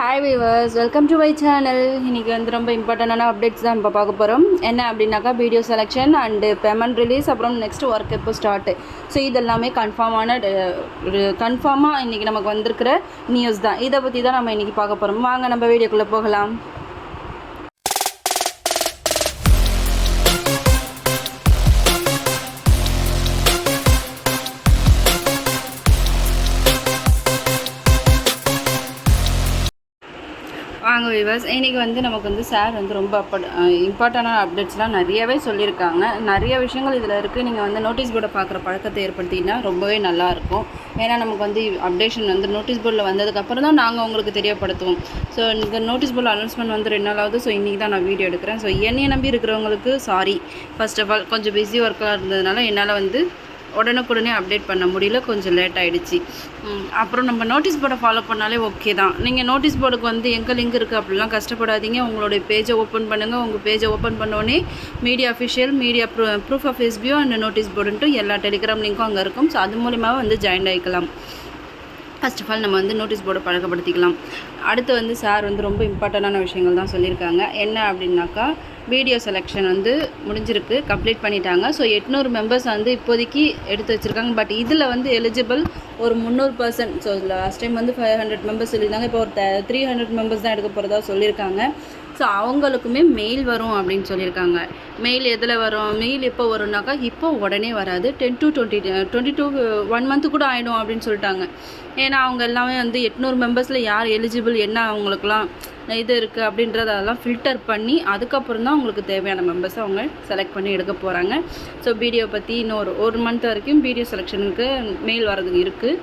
Hi viewers welcome to my channel இன்றைக்கி வந்து ரொம்ப இம்பார்ட்டண்டான அப்டேட்ஸ் தான் இப்போ பார்க்க போகிறோம் என்ன அப்படின்னாக்கா video selection and payment release அப்புறம் நெக்ஸ்ட் ஒர்க் எப்போ ஸ்டார்ட்டு ஸோ இதெல்லாமே கன்ஃபார்மான கன்ஃபார்மாக இன்றைக்கி நமக்கு வந்திருக்கிற நியூஸ் தான். இதை பற்றி தான் நம்ம இன்றைக்கி பார்க்க போகிறோம் வாங்க நம்ம வீடியோக்குள்ளே போகலாம். வாங்க விவர்ஸ் இன்றைக்கி வந்து நமக்கு வந்து சார் வந்து ரொம்ப அப்ப இம்பார்ட்டண்டான அப்டேட்ஸ்லாம் நிறையவே சொல்லியிருக்காங்க. நிறைய விஷயங்கள் இதில் இருக்குது நீங்கள் வந்து நோட்டீஸ் போர்டை பார்க்குற பழக்கத்தை ஏற்படுத்திங்கன்னா ரொம்பவே நல்லாயிருக்கும் ஏன்னா நமக்கு வந்து அப்டேஷன் வந்து நோட்டீஸ் போர்டில் வந்ததுக்கப்புறம் தான் நாங்கள் உங்களுக்கு தெரியப்படுத்துவோம். ஸோ இந்த நோட்டீஸ் போர்டில் அனௌன்ஸ்மெண்ட் வந்து ரெண்டு நாளாவது ஸோ இன்றைக்கி தான் நான் வீடியோ எடுக்கிறேன். ஸோ என்னையை நம்பி இருக்கிறவங்களுக்கு சாரி ஃபர்ஸ்ட் ஆஃப் ஆல் கொஞ்சம் பிஸி ஒர்க்காக இருந்ததுனால என்னால் வந்து உடனுக்குடனே அப்டேட் பண்ண முடியல கொஞ்சம் லேட் ஆகிடுச்சு அப்புறம் நம்ம நோட்டீஸ் போர்டை ஃபாலோ பண்ணாலே ஓகே தான். நீங்கள் நோட்டீஸ் போர்டுக்கு வந்து எங்கே லிங்க் இருக்குது அப்படிலாம் கஷ்டப்படாதீங்க. உங்களுடைய பேஜை ஓப்பன் பண்ணுங்கள் உங்கள் பேஜை ஓப்பன் பண்ணோடனே media official media Bru proof of SPO and notice போர்டுன்ட்டு எல்லா டெலிகிராம் லிங்க்கும் அங்கே இருக்கும். ஸோ அது மூலிமா வந்து ஜாயின் ஆகிக்கலாம் ஃபஸ்ட் ஆஃப் ஆல் நம்ம வந்து நோட்டீஸ் போர்டை பழக்கப்படுத்திக்கலாம். அடுத்து வந்து சார் வந்து ரொம்ப இம்பார்ட்டண்டான விஷயங்கள் தான் சொல்லியிருக்காங்க. என்ன அப்படின்னாக்கா வீடியோ செலெக்ஷன் வந்து முடிஞ்சிருக்கு. கம்ப்ளீட் பண்ணிட்டாங்க. ஸோ எட்நூறு மெம்பர்ஸ் வந்து இப்போதைக்கு எடுத்து வச்சுருக்காங்க. பட் இதில் வந்து எலிஜிபிள் ஒரு முந்நூறு பர்சன்ட் ஸோ லாஸ்ட் டைம் வந்து ஃபைவ் ஹண்ட்ரட் மெம்பர்ஸ் சொல்லியிருந்தாங்க. இப்போ ஒரு த்ரீ ஹண்ட்ரட் மெம்பர்ஸ் தான் எடுக்க போகிறதா சொல்லியிருக்காங்க. ஸோ அவங்களுக்குமே மெயில் வரும் அப்படின்னு சொல்லியிருக்காங்க. மெயில் எதில் வரும்? மெயில் எப்போ வரும்னாக்கா இப்போ உடனே வராது. Ten to twenty twenty to one month கூட ஆகிடும் அப்படின்னு சொல்லிட்டாங்க. ஏன்னா அவங்க எல்லாமே வந்து எட்நூறு மெம்பர்ஸில் யார் எலிஜிபிள் என்ன அவங்களுக்குலாம் இது இருக்குது அப்படின்றதெல்லாம் ஃபில்டர் பண்ணி அதுக்கப்புறம் தான் அவங்களுக்கு தேவையான மெம்பர்ஸை அவங்க செலக்ட் பண்ணி எடுக்க போகிறாங்க ஸோ வீடியோ பற்றி இன்னொரு ஒரு மந்த் வரைக்கும் பீடியோ செலெக்ஷனுக்கு மெயில் வரது இருக்குது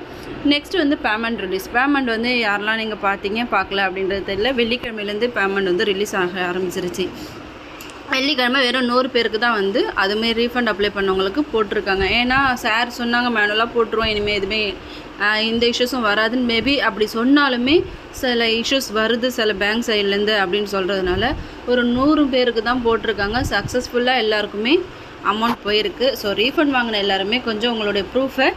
நெக்ஸ்ட் வந்து பேமெண்ட் ரிலீஸ் பேமெண்ட் வந்து யாரெல்லாம் நீங்கள் பார்த்தீங்க பார்க்கல அப்படின்றது தெரியல. வெள்ளிக்கிழமையிலேருந்து பேமெண்ட் வந்து ரிலீஸ் ஆக ஆரம்பிச்சிருச்சு. வெள்ளிக்கிழமை வெறும் நூறு பேருக்கு தான் வந்து அதுமாரி ரீஃபண்ட் அப்ளை பண்ணவங்களுக்கு போட்டிருக்காங்க. ஏன்னா சார் சொன்னாங்க மேனுவலாக போட்டுருவோம் இனிமேல் எதுவுமே இந்த இஷ்யூஸும் வராதுன்னு மேபி அப்படி சொன்னாலுமே சில இஷ்யூஸ் வருது சில பேங்க் சைட்லேருந்து அப்படின்னு சொல்கிறதுனால ஒரு நூறு பேருக்கு தான் போட்டிருக்காங்க. சக்ஸஸ்ஃபுல்லாக எல்லாருக்குமே அமௌண்ட் போயிருக்கு. ஸோ ரீஃபண்ட் வாங்கின எல்லாருமே கொஞ்சம் உங்களுடைய ப்ரூஃபை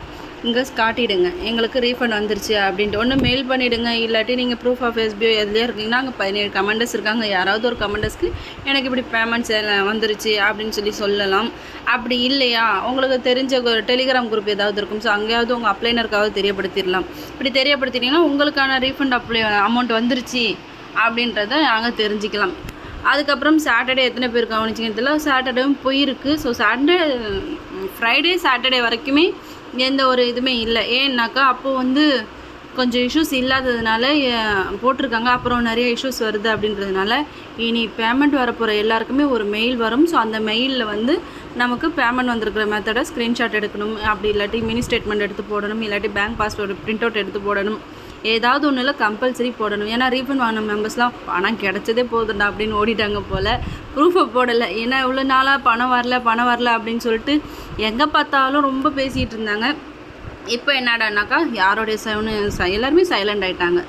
இங்கே காட்டிடுங்க. எங்களுக்கு ரீஃபண்ட் வந்துருச்சு அப்படின்ட்டு. ஒன்று மெயில் பண்ணிவிடுங்க இல்லாட்டி நீங்கள் ப்ரூஃப் ஆஃப் எஸ்பிஓ எதுலேயே இருக்கீங்கன்னா அங்கே பதினேழு கமெண்டர்ஸ் இருக்காங்க. யாராவது ஒரு கமெண்டர்ஸ்க்கு எனக்கு இப்படி பேமெண்ட்ஸ் வந்துருச்சு அப்படின்னு சொல்லி சொல்லலாம். அப்படி இல்லையா? உங்களுக்கு தெரிஞ்ச ஒரு டெலிகிராம் குரூப் ஏதாவது இருக்கும். ஸோ அங்கேயாவது உங்கள் அப்ளைனருக்காவது தெரியப்படுத்திடலாம். இப்படி தெரியப்படுத்திட்டீங்கன்னா உங்களுக்கான ரீஃபண்ட் அப்ளை அமௌண்ட் வந்துருச்சு அப்படின்றத நாங்கள் தெரிஞ்சுக்கலாம். அதுக்கப்புறம் சாட்டர்டே எத்தனை பேர் கவனிச்சிங்கிறதுல சாட்டர்டேவும் போயிருக்கு. ஸோ சாட்டர்டே ஃப்ரைடே சாட்டர்டே வரைக்குமே எந்த ஒரு இதுவுமே இல்லை. ஏன்னாக்கா அப்போது வந்து கொஞ்சம் இஷ்யூஸ் இல்லாததுனால போட்டிருக்காங்க. அப்புறம் நிறைய இஷ்யூஸ் வருது அப்படின்றதுனால இனி பேமெண்ட் வரப்போகிற எல்லாருக்குமே ஒரு மெயில் வரும். ஸோ அந்த மெயிலில் வந்து நமக்கு பேமெண்ட் வந்திருக்கிற மெத்தடை ஸ்க்ரீன்ஷாட் எடுக்கணும். அப்படி இல்லாட்டி மினி ஸ்டேட்மெண்ட் எடுத்து போடணும். இல்லாட்டி பேங்க் பாஸ்வேர்டு பிரிண்ட் அவுட் எடுத்து போடணும். ஏதாவது ஒன்றில் கம்பல்சரி போடணும். ஏன்னா ரீஃபண்ட் வாங்கின மெம்பர்ஸ்லாம் பணம் கிடச்சதே போதுண்டா அப்படின்னு ஓடிட்டாங்க போல். ப்ரூஃபை போடலை. ஏன்னா இவ்வளோ நாளாக பணம் வரல பணம் வரல அப்படின்னு சொல்லிட்டு எங்கே பார்த்தாலும் ரொம்ப பேசிகிட்டு இருந்தாங்க. இப்போ என்னடானாக்கா யாரோடைய சவுனு எல்லாருமே சைலண்ட் ஆகிட்டாங்க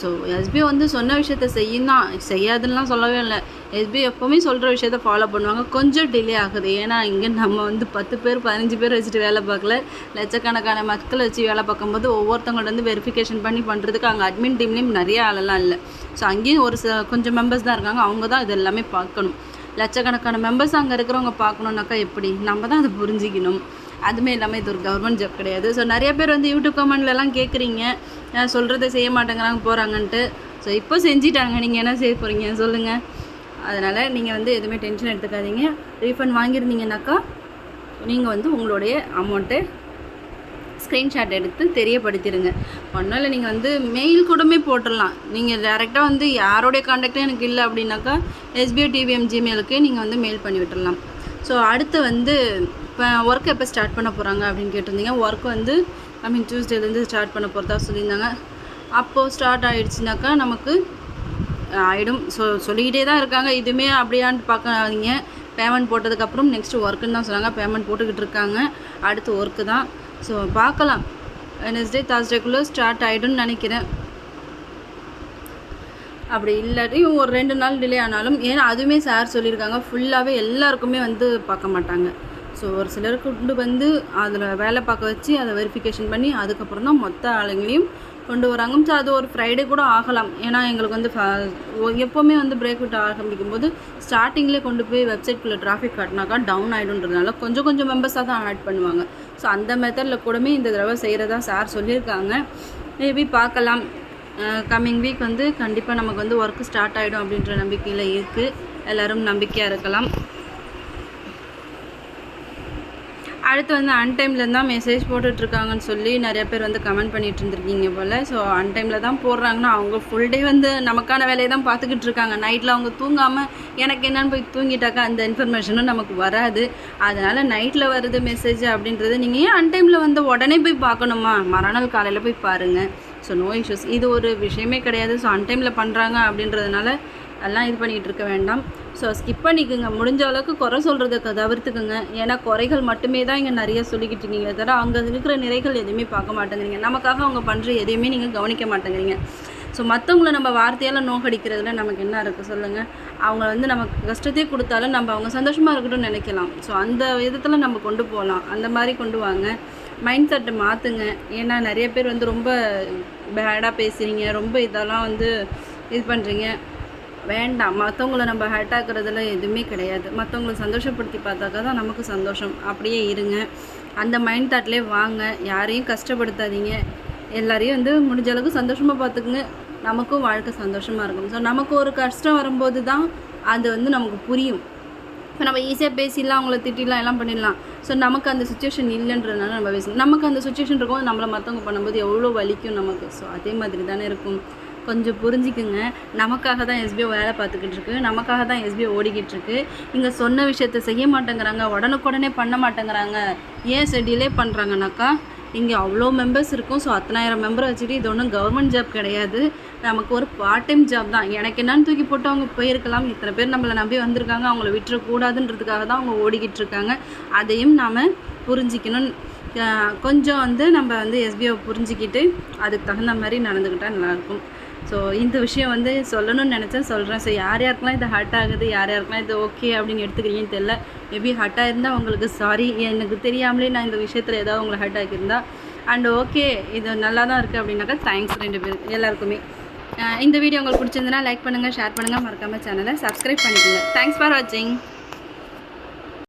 ஸோ எஸ்பி வந்து சொன்ன விஷயத்த செய்யும் தான் செய்யாதுன்னெலாம் சொல்லவே இல்லை. எஸ்பி எப்போவுமே சொல்கிற விஷயத்த ஃபாலோ பண்ணுவாங்க. கொஞ்சம் டிலே ஆகுது. ஏன்னா இங்கே நம்ம வந்து பத்து பேர் பதினஞ்சு பேர் வச்சுட்டு வேலை பார்க்கல. லட்சக்கணக்கான மக்கள் வச்சு வேலை பார்க்கும்போது ஒவ்வொருத்தவங்கள்ட்ட வந்து வெரிஃபிகேஷன் பண்ணி பண்ணுறதுக்கு அங்கே அட்மின் டீம்லேயும் நிறைய ஆளெல்லாம் இல்லை. ஸோ அங்கேயும் ஒரு ச கொஞ்சம் மெம்பர்ஸ் தான் இருக்காங்க. அவங்க தான் இது எல்லாமே பார்க்கணும். லட்சக்கணக்கான மெம்பர்ஸ் அங்கே இருக்கிறவங்க பார்க்கணுன்னாக்கா எப்படி? நம்ம தான் அதை புரிஞ்சிக்கணும். அதுவுமே இல்லாமல் இது ஒரு கவர்மெண்ட் ஜாப் கிடையாது. ஸோ நிறைய பேர் வந்து யூடியூப் கமெண்ட்லலாம் கேட்குறீங்க சொல்கிறத செய்ய மாட்டேங்கிறாங்க போகிறாங்கன்ட்டு ஸோ இப்போ செஞ்சிட்டாங்க. நீங்கள் என்ன செய்ய போகிறீங்க சொல்லுங்கள் அதனால் நீங்கள் வந்து எதுவுமே டென்ஷன் எடுத்துக்காதீங்க. ரீஃபண்ட் வாங்கியிருந்தீங்கன்னாக்கா நீங்கள் வந்து உங்களுடைய அமௌண்ட்டை ஸ்க்ரீன்ஷாட் எடுத்து தெரியப்படுத்திடுங்க ஒன்றும் இல்லை நீங்கள் வந்து மெயில் கூடமே போட்டுடலாம். நீங்கள் டேரெக்டாக வந்து யாரோடைய காண்டாக்டும் எனக்கு இல்லை அப்படின்னாக்கா எஸ்பிஐ டிவிஎம் ஜிமெயிலுக்கு நீங்கள் வந்து மெயில் பண்ணி விட்டுடலாம். ஸோ அடுத்து வந்து இப்போ ஒர்க் எப்போ ஸ்டார்ட் பண்ண போகிறாங்க அப்படின்னு கேட்டிருந்தீங்க. ஒர்க் வந்து ஐ மீன் டியூஸ்டேலேருந்து ஸ்டார்ட் பண்ண போகிறதா சொல்லியிருந்தாங்க. அப்போது ஸ்டார்ட் ஆகிடுச்சுனாக்கா நமக்கு ஆகிடும் ஸோ சொல்லிக்கிட்டே தான் இருக்காங்க. இதுவுமே அப்படியான்னு பார்க்காதீங்க. பேமெண்ட் போட்டதுக்கப்புறம் நெக்ஸ்ட்டு ஒர்க்குன்னு தான் சொன்னாங்க. பேமெண்ட் போட்டுக்கிட்டு இருக்காங்க. அடுத்து ஒர்க்கு தான். ஸோ பார்க்கலாம். வெனஸ்டே தாஸ்டேக்குள்ளே ஸ்டார்ட் ஆகிடும்னு நினைக்கிறேன். அப்படி இல்லாட்டியும் ஒரு ரெண்டு நாள் டிலே ஆனாலும் ஏன்னா அதுவுமே சார் சொல்லியிருக்காங்க. ஃபுல்லாகவே எல்லாருக்குமே வந்து பார்க்க மாட்டாங்க. ஸோ ஒரு சிலருக்கு கொண்டு வந்து அதில் வேலை பார்க்க வச்சு அதை வெரிஃபிகேஷன் பண்ணி அதுக்கப்புறம் தான் மொத்த ஆளுங்களையும் கொண்டு வராங்க. ஸோ அது ஒரு ஃப்ரைடே கூட ஆகலாம். ஏன்னா எங்களுக்கு வந்து எப்போவுமே வந்து பிரேக் விட்டு ஆரம்பிக்கும் போது ஸ்டார்டிங்லேயே கொண்டு போய் வெப்சைட்குள்ளே டிராஃபிக் காட்டினாக்கா டவுன் ஆகிடுன்றதுனால கொஞ்சம் கொஞ்சம் மெம்பர்ஸாக தான் ஆட் பண்ணுவாங்க. ஸோ அந்த மெத்தடில் கூடமே இந்த தடவை செய்கிறதா சார் சொல்லியிருக்காங்க மேபி பார்க்கலாம். கம்மிங் வீக் வந்து கண்டிப்பாக நமக்கு வந்து ஒர்க் ஸ்டார்ட் ஆகிடும் அப்படின்ற நம்பிக்கையில் இருக்குது எல்லோரும் நம்பிக்கையாக இருக்கலாம். அடுத்து வந்து அன்டைமில் தான் மெசேஜ் போட்டுட்ருக்காங்கன்னு சொல்லி நிறைய பேர் வந்து கமெண்ட் பண்ணிட்டு இருந்திருக்கீங்க போல். ஸோ அன்டைமில் தான் போடுறாங்கன்னா அவங்க ஃபுல் டே வந்து நமக்கான வேலையை தான் பார்த்துக்கிட்டு இருக்காங்க நைட்டில் அவங்க தூங்காமல் எனக்கு என்னன்னு போய் தூங்கிட்டாக்கா அந்த இன்ஃபர்மேஷனும் நமக்கு வராது. அதனால் நைட்டில் வருது மெசேஜ் அப்படின்றது நீங்கள் ஏன் அன்டைமில் வந்து உடனே போய் பார்க்கணுமா? மறுநாள் காலையில் போய் பாருங்கள் ஸோ நோ இஷ்யூஸ் இது ஒரு விஷயமே கிடையாது. ஸோ அன்டைமில் பண்ணுறாங்க அப்படின்றதுனால எல்லாம் இது பண்ணிகிட்டு இருக்க வேண்டாம். ஸோ ஸ்கிப் பண்ணிக்கோங்க. முடிஞ்ச அளவுக்கு குறை சொல்கிறத தவிர்த்துக்குங்க. ஏன்னா குறைகள் மட்டுமே தான் இங்கே நிறைய சொல்லிக்கிட்டு இருக்கீங்களே தவிர அங்கே இருக்கிற நிறைகள் எதுவுமே பார்க்க மாட்டேங்கிறீங்க. நமக்காக அவங்க பண்ணுற எதையுமே நீங்கள் கவனிக்க மாட்டேங்கிறீங்க. ஸோ மற்றவங்கள நம்ம வார்த்தையால் நோக்கடிக்கிறதுல நமக்கு என்ன இருக்குது சொல்லுங்கள் அவங்க வந்து நமக்கு கஷ்டத்தையே கொடுத்தாலும் நம்ம அவங்க சந்தோஷமாக இருக்கட்டும் நினைக்கலாம். ஸோ அந்த விதத்தில் நம்ம கொண்டு போகலாம் அந்த மாதிரி கொண்டு வாங்க. மைண்ட் செட்டை மாற்றுங்க ஏன்னா நிறைய பேர் வந்து ரொம்ப பேடாக பேசுகிறீங்க ரொம்ப இதெல்லாம் வந்து இது பண்ணுறீங்க வேண்டாம். மற்றவங்கள நம்ம ஹர்ட் ஆக்குறதுல எதுவுமே கிடையாது. மற்றவங்கள சந்தோஷப்படுத்தி பார்த்தாக்கா தான் நமக்கு சந்தோஷம். அப்படியே இருங்க. அந்த மைண்ட் தாட்லேயே வாங்க. யாரையும் கஷ்டப்படுத்தாதீங்க. எல்லாரையும் வந்து முடிஞ்ச அளவுக்கு சந்தோஷமாக பார்த்துக்குங்க. நமக்கும் வாழ்க்கை சந்தோஷமாக இருக்கும். ஸோ நமக்கு ஒரு கஷ்டம் வரும்போது தான் அது வந்து நமக்கு புரியும். இப்போ நம்ம ஈஸியாக பேசிடலாம் அவங்கள திட்டிடலாம் எல்லாம் பண்ணிடலாம். ஸோ நமக்கு அந்த சுச்சுவேஷன் இல்லைன்றதுனால நம்ம பேசணும். நமக்கு அந்த சுச்சுவேஷன் இருக்கும் நம்மளை மற்றவங்க பண்ணும்போது எவ்வளோ வலிக்கும் நமக்கு. ஸோ அதே மாதிரி தானே இருக்கும். கொஞ்சம் புரிஞ்சுக்குங்க. நமக்காக தான் எஸ்பிஓ வேலை பார்த்துக்கிட்டு இருக்கு. நமக்காக தான் எஸ்பிஓ ஓடிக்கிட்டு இருக்கு. இங்கே சொன்ன விஷயத்த செய்ய மாட்டேங்கிறாங்க. உடனுக்குடனே பண்ண மாட்டேங்கிறாங்க. ஏன் டிலே பண்ணுறாங்கனாக்கா இங்கே அவ்வளோ மெம்பர்ஸ் இருக்கும். ஸோ அத்தனாயிரம் மெம்பரை வச்சுட்டு இது ஒன்றும் கவர்மெண்ட் ஜாப் கிடையாது. நமக்கு ஒரு பார்ட் டைம் ஜாப் தான். எனக்கு என்னன்னு தூக்கி போட்டு அவங்க போயிருக்கலாம். இத்தனை பேர் நம்மளை நம்பி வந்திருக்காங்க. அவங்கள விட்டுறக்கூடாதுன்றதுக்காக தான் அவங்க ஓடிக்கிட்டு இருக்காங்க. அதையும் நாம் புரிஞ்சிக்கணும். கொஞ்சம் வந்து நம்ம வந்து எஸ்பிஓ புரிஞ்சிக்கிட்டு அதுக்கு தகுந்த மாதிரி நடந்துக்கிட்டால் நல்லாயிருக்கும். ஸோ இந்த விஷயம் வந்து சொல்லணும்னு நினச்சேன். சொல்கிறேன் ஸோ யார் யாருக்கெல்லாம் இது ஹர்ட் ஆகுது? யார் யாருக்கெல்லாம் இது ஓகே அப்படின்னு எடுத்துக்கிறீங்கன்னு தெரியல. மேபி ஹர்ட்டாக இருந்தால் உங்களுக்கு சாரி எனக்கு தெரியாமலே நான் இந்த விஷயத்தில் ஏதாவது உங்களை ஹர்ட் ஆகியிருந்தா அண்ட் ஓகே இது நல்லா தான் இருக்குது அப்படின்னாக்கா தேங்க்ஸ் ரெண்டு பேர் எல்லாருக்குமே. இந்த வீடியோ உங்களுக்கு பிடிச்சிருந்தனா லைக் பண்ணுங்கள் ஷேர் பண்ணுங்கள் மறக்காமல் சேனலை சப்ஸ்கிரைப் பண்ணிக்கோங்க. தேங்க்ஸ் ஃபார் வாட்சிங்